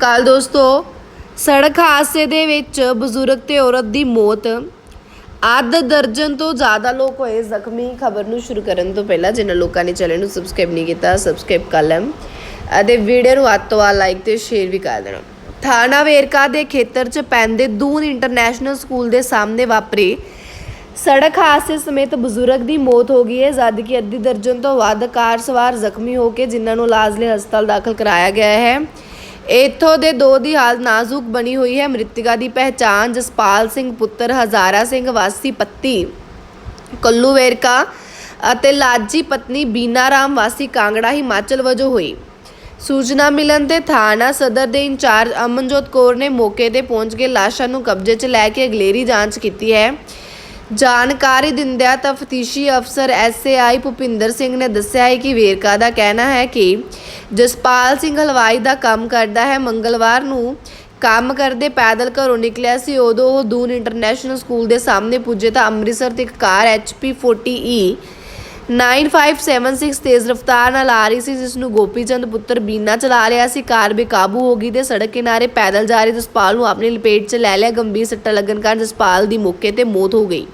ਕੱਲ ਦੋਸਤੋ, ਸੜਕ ਹਾਦਸੇ ਦੇ ਵਿੱਚ ਬਜ਼ੁਰਗ ਤੇ ਔਰਤ ਦੀ ਮੌਤ। ਅੱਧ ਦਰਜਨ ਤੋਂ ਜ਼ਿਆਦਾ ਲੋਕ ਹੋਏ ਜ਼ਖਮੀ। ਖਬਰ ਨੂੰ ਸ਼ੁਰੂ ਕਰਨ ਤੋਂ ਪਹਿਲਾਂ ਜਿਨ੍ਹਾਂ ਲੋਕਾਂ ਨੇ ਚੈਨਲ ਨੂੰ ਸਬਸਕ੍ਰਾਈਬ ਨਹੀਂ ਕੀਤਾ, ਸਬਸਕ੍ਰਾਈਬ ਕਰ ਲੈਣ। ਅਤੇ ਵੀਡੀਓ ਨੂੰ ਵੱਧ ਤੋਂ ਵੱਧ ਲਾਈਕ ਤੇ ਸ਼ੇਅਰ ਵੀ ਕਰ ਦੇਣਾ। ਥਾਣਾ ਵੇਰਕਾ ਦੇ ਖੇਤਰ 'ਚ ਪੈਂਦੇ ਦੂਨ ਇੰਟਰਨੈਸ਼ਨਲ ਸਕੂਲ ਦੇ ਸਾਹਮਣੇ ਵਾਪਰੇ। ਸੜਕ ਹਾਦਸੇ ਸਮੇਤ ਬਜ਼ੁਰਗ ਦੀ ਮੌਤ ਹੋ ਗਈ ਹੈ। ਜਦ ਕਿ ਅੱਧੀ ਦਰਜਨ ਤੋਂ ਵੱਧ ਕਾਰ ਸਵਾਰ ਜ਼ਖਮੀ ਹੋ ਕੇ ਜਿਨ੍ਹਾਂ ਨੂੰ ਇਲਾਜ ਲਈ ਹਸਪਤਾਲ ਦਾਖਲ ਕਰਾਇਆ ਗਿਆ ਹੈ। ਇੱਥੋਂ ਦੇ ਦੋ ਦੀ ਹਾਲਤ ਨਾਜ਼ੁਕ ਬਣੀ ਹੋਈ ਹੈ ਮ੍ਰਿਤਕਾ ਦੀ ਪਹਿਚਾਣ ਜਸਪਾਲ ਸਿੰਘ ਪੁੱਤਰ ਹਜ਼ਾਰਾ ਸਿੰਘ ਵਾਸੀ ਪੱਤੀ, ਕੱਲੂ ਵੇਰਕਾ ਅਤੇ ਲਾਜੀ ਪਤਨੀ ਬੀਨਾ ਰਾਮ ਵਾਸੀ ਕਾਂਗੜਾ, ਹਿਮਾਚਲ ਵਜੋਂ ਹੋਈ। ਸੂਚਨਾ ਮਿਲਣ ਤੇ ਥਾਣਾ ਸਦਰ ਦੇ ਇੰਚਾਰਜ ਅਮਨਜੋਤ ਕੌਰ ਨੇ ਮੌਕੇ ਤੇ ਪਹੁੰਚ ਕੇ ਲਾਸ਼ਾਂ ਨੂੰ ਕਬਜ਼ੇ 'ਚ ਲੈ ਕੇ ਅਗਲੇਰੀ ਜਾਂਚ ਕੀਤੀ ਹੈ। ਜਾਣਕਾਰੀ ਦਿੰਦਿਆਂ ਤਫਤੀਸ਼ੀ ਅਫਸਰ ਐਸਏਆਈ ਭੁਪਿੰਦਰ ਸਿੰਘ ਨੇ ਦੱਸਿਆ ਹੈ ਕਿ ਵੇਰਕਾ ਦਾ ਕਹਿਣਾ ਹੈ ਕਿ ਜਸਪਾਲ ਸਿੰਘ ਹਲਵਾਈ ਦਾ ਕੰਮ ਕਰਦਾ ਹੈ। ਮੰਗਲਵਾਰ ਨੂੰ ਕੰਮ ਕਰਦੇ ਪੈਦਲ ਘਰੋਂ ਨਿਕਲਿਆ ਸੀ। ਉਦੋਂ ਉਹ ਦੂਨ ਇੰਟਰਨੈਸ਼ਨਲ ਸਕੂਲ ਦੇ ਸਾਹਮਣੇ ਪੁੱਜੇ ਤਾਂ ਅੰਮ੍ਰਿਤਸਰ 'ਤੇ ਇੱਕ ਕਾਰ HP 40E 9576 ਤੇਜ਼ ਰਫ਼ਤਾਰ ਨਾਲ ਆ ਰਹੀ ਸੀ, ਜਿਸ ਨੂੰ ਗੋਪੀਚੰਦ ਪੁੱਤਰ ਬੀਨਾ ਚਲਾ ਰਿਹਾ ਸੀ। ਕਾਰ ਬੇਕਾਬੂ ਹੋ ਗਈ ਤੇ ਸੜਕ ਕਿਨਾਰੇ ਪੈਦਲ ਜਾ ਰਹੇ ਜਸਪਾਲ ਨੂੰ ਆਪਣੀ ਲਪੇਟ 'ਚ ਲੈ ਲਿਆ। ਗੰਭੀਰ ਸੱਟਾਂ ਲੱਗਣ ਕਾਰਨ ਜਸਪਾਲ ਦੀ ਮੌਕੇ ਤੇ ਮੌਤ ਹੋ ਗਈ।